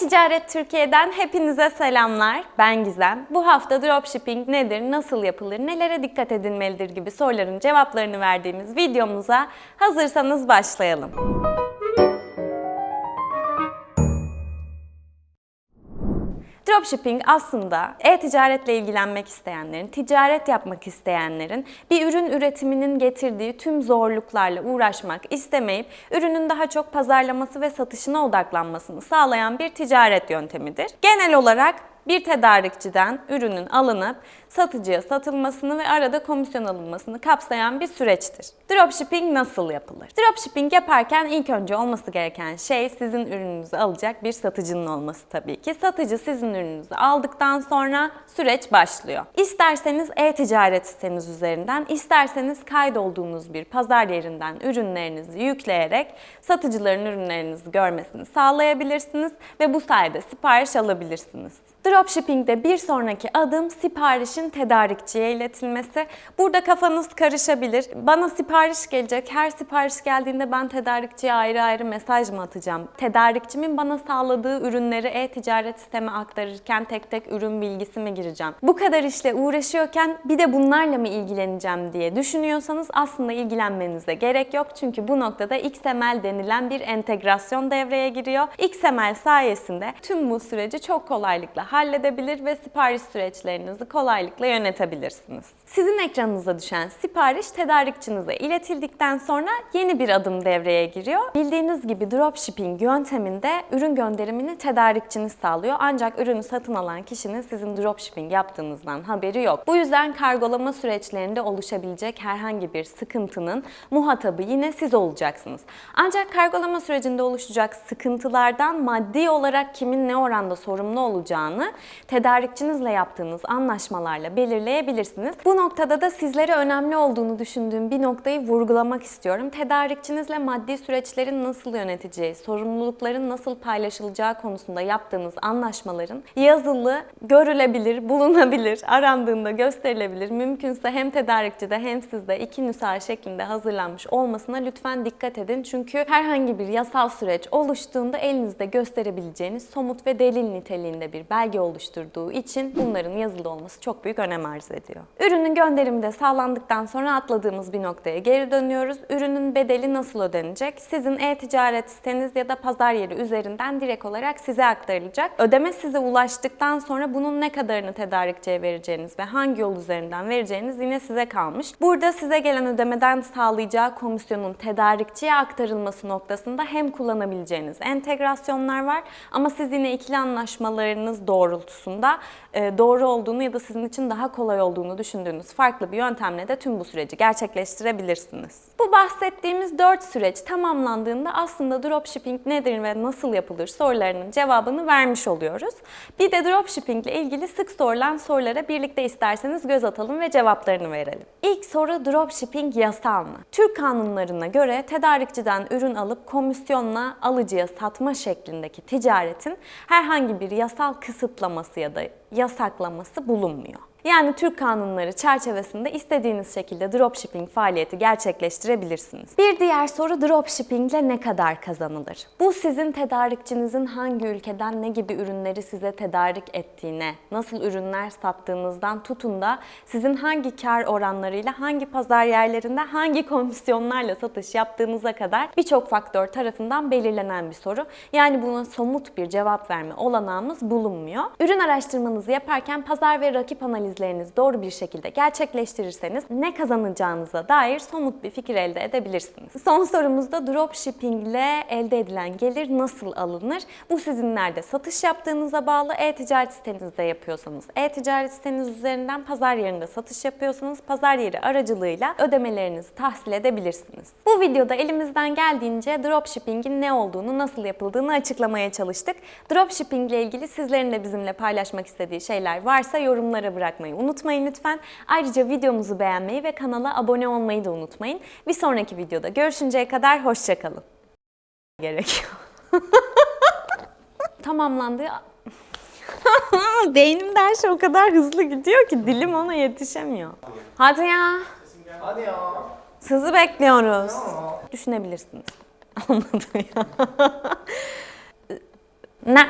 E-Ticaret Türkiye'den hepinize selamlar. Ben Gizem. Bu hafta dropshipping nedir, nasıl yapılır, nelere dikkat edilmelidir gibi soruların cevaplarını verdiğimiz videomuza hazırsanız başlayalım. Dropshipping aslında e-ticaretle ilgilenmek isteyenlerin, ticaret yapmak isteyenlerin bir ürün üretiminin getirdiği tüm zorluklarla uğraşmak istemeyip ürünün daha çok pazarlaması ve satışına odaklanmasını sağlayan bir ticaret yöntemidir. Genel olarak bir tedarikçiden ürünün alınıp satıcıya satılmasını ve arada komisyon alınmasını kapsayan bir süreçtir. Dropshipping nasıl yapılır? Dropshipping yaparken ilk önce olması gereken şey sizin ürününüzü alacak bir satıcının olması tabii ki. Satıcı sizin ürününüzü aldıktan sonra süreç başlıyor. İsterseniz e-ticaret siteniz üzerinden, isterseniz kaydolduğunuz bir pazar yerinden ürünlerinizi yükleyerek satıcıların ürünlerinizi görmesini sağlayabilirsiniz ve bu sayede sipariş alabilirsiniz. Dropshipping'de bir sonraki adım siparişin tedarikçiye iletilmesi. Burada kafanız karışabilir. Bana sipariş gelecek. Her sipariş geldiğinde ben tedarikçiye ayrı ayrı mesaj mı atacağım? Tedarikçimin bana sağladığı ürünleri e-ticaret siteme aktarırken tek tek ürün bilgisi mi gireceğim? Bu kadar işle uğraşıyorken bir de bunlarla mı ilgileneceğim diye düşünüyorsanız aslında ilgilenmenize gerek yok. Çünkü bu noktada XML denilen bir entegrasyon devreye giriyor. XML sayesinde tüm bu süreci çok kolaylıkla halledebilir ve sipariş süreçlerinizi kolaylıkla yönetebilirsiniz. Sizin ekranınıza düşen sipariş tedarikçinize iletildikten sonra yeni bir adım devreye giriyor. Bildiğiniz gibi dropshipping yönteminde ürün gönderimini tedarikçiniz sağlıyor. Ancak ürünü satın alan kişinin sizin dropshipping yaptığınızdan haberi yok. Bu yüzden kargolama süreçlerinde oluşabilecek herhangi bir sıkıntının muhatabı yine siz olacaksınız. Ancak kargolama sürecinde oluşacak sıkıntılardan maddi olarak kimin ne oranda sorumlu olacağını tedarikçinizle yaptığınız anlaşmalarla belirleyebilirsiniz. Bu noktada da sizlere önemli olduğunu düşündüğüm bir noktayı vurgulamak istiyorum. Tedarikçinizle maddi süreçlerin nasıl yöneteceği, sorumlulukların nasıl paylaşılacağı konusunda yaptığınız anlaşmaların yazılı, görülebilir, bulunabilir, arandığında gösterilebilir. Mümkünse hem tedarikçide hem sizde iki nüsa şeklinde hazırlanmış olmasına lütfen dikkat edin. Çünkü herhangi bir yasal süreç oluştuğunda elinizde gösterebileceğiniz somut ve delil niteliğinde bir belge oluşturduğu için bunların yazılı olması çok büyük önem arz ediyor. Ürünün gönderimi de sağlandıktan sonra atladığımız bir noktaya geri dönüyoruz. Ürünün bedeli nasıl ödenecek? Sizin e-ticaret siteniz ya da pazar yeri üzerinden direkt olarak size aktarılacak. Ödeme size ulaştıktan sonra bunun ne kadarını tedarikçiye vereceğiniz ve hangi yol üzerinden vereceğiniz yine size kalmış. Burada size gelen ödemeden sağlayacağı komisyonun tedarikçiye aktarılması noktasında hem kullanabileceğiniz entegrasyonlar var ama siz yine ikili anlaşmalarınız doğrultusunda e, doğru olduğunu ya da sizin için daha kolay olduğunu düşündüğünüz farklı bir yöntemle de tüm bu süreci gerçekleştirebilirsiniz. Bu bahsettiğimiz 4 süreç tamamlandığında aslında dropshipping nedir ve nasıl yapılır sorularının cevabını vermiş oluyoruz. Bir de dropshipping ile ilgili sık sorulan sorulara birlikte isterseniz göz atalım ve cevaplarını verelim. İlk soru dropshipping yasal mı? Türk kanunlarına göre tedarikçiden ürün alıp komisyonla alıcıya satma şeklindeki ticaretin herhangi bir yasal kısıtlaması ya da yasaklaması bulunmuyor. Yani Türk kanunları çerçevesinde istediğiniz şekilde dropshipping faaliyeti gerçekleştirebilirsiniz. Bir diğer soru dropshipping ile ne kadar kazanılır? Bu sizin tedarikçinizin hangi ülkeden ne gibi ürünleri size tedarik ettiğine, nasıl ürünler sattığınızdan tutun da sizin hangi kar oranlarıyla, hangi pazar yerlerinde, hangi komisyonlarla satış yaptığınıza kadar birçok faktör tarafından belirlenen bir soru. Yani buna somut bir cevap verme olanağımız bulunmuyor. Ürün araştırmanızı yaparken pazar ve rakip analizi analizlerinizi doğru bir şekilde gerçekleştirirseniz ne kazanacağınıza dair somut bir fikir elde edebilirsiniz. Son sorumuzda dropshipping ile elde edilen gelir nasıl alınır? Bu sizin nerede satış yaptığınıza bağlı. E-ticaret sitenizde yapıyorsanız, e-ticaret siteniz üzerinden pazar yerinde satış yapıyorsanız pazar yeri aracılığıyla ödemelerinizi tahsil edebilirsiniz. Bu videoda elimizden geldiğince dropshipping'in ne olduğunu, nasıl yapıldığını açıklamaya çalıştık. Dropshipping ile ilgili sizlerin de bizimle paylaşmak istediği şeyler varsa yorumlara bırakmayı unutmayın lütfen. Ayrıca videomuzu beğenmeyi ve kanala abone olmayı da unutmayın. Bir sonraki videoda görüşünceye kadar hoşçakalın. Gerekiyor. Tamamlandı. Beynimde her şey o kadar hızlı gidiyor ki dilim ona yetişemiyor. Hadi ya. Hadi ya. Sizi bekliyoruz. Düşünebilirsiniz. Olmadı ya. ne?